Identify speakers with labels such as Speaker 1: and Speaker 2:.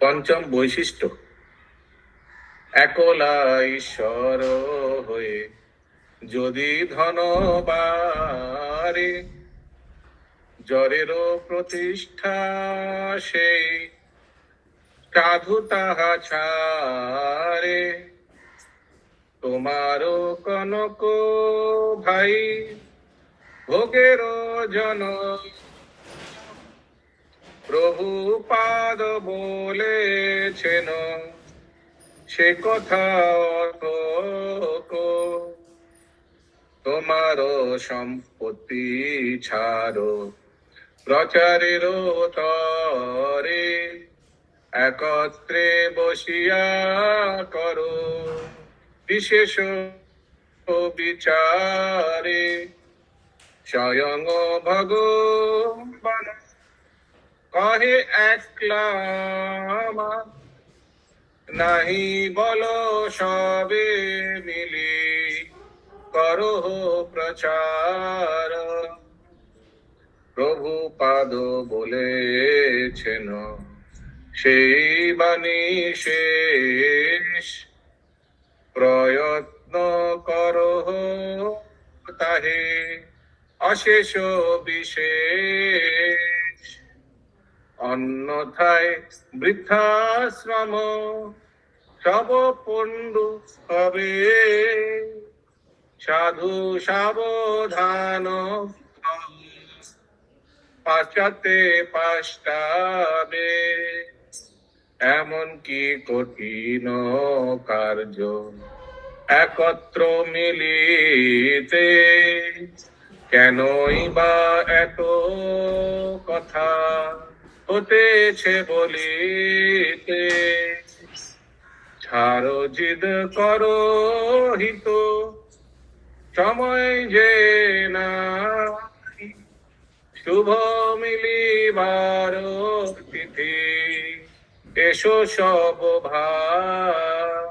Speaker 1: পঞ্চম বৈশিষ্ট্য। একলা ঈশ্বর হয়ে যদি ধনবারে জ্বরেরও প্রতিষ্ঠা সেই সাধু তাহা ছাড়ে। তোমারও কনক ভাই ভোগের জন প্রভু পাদ বলেছেন, সে কথা তোমার সম্পত্তি ছাড়ো, প্রচারের তরে একত্রে বসিয়া করো, বিশেষ বিচারে স্বয়ং ভগবান। কহে একলা নাহি বলো সবে মিলি, করো প্রচার। প্রভু পাদ বলেছেন, সেই বাণী শেষ। প্রয়ত্ন করো তাহে, অশেষ বিশেষ। অন্যথায় বৃদ্ধাশ্রম সব পণ্ডু হবে। সাধু সাবধান। পাষ্টাবে। এমন কি কঠিন কার্য একত্র মিলিতে। কেনই বা এত কথা? হতেছে বলিতে। ছাড়ো জিদ করো হিত, সময় যে না শুভ মিলিবার তিথি এসো সব ভাই।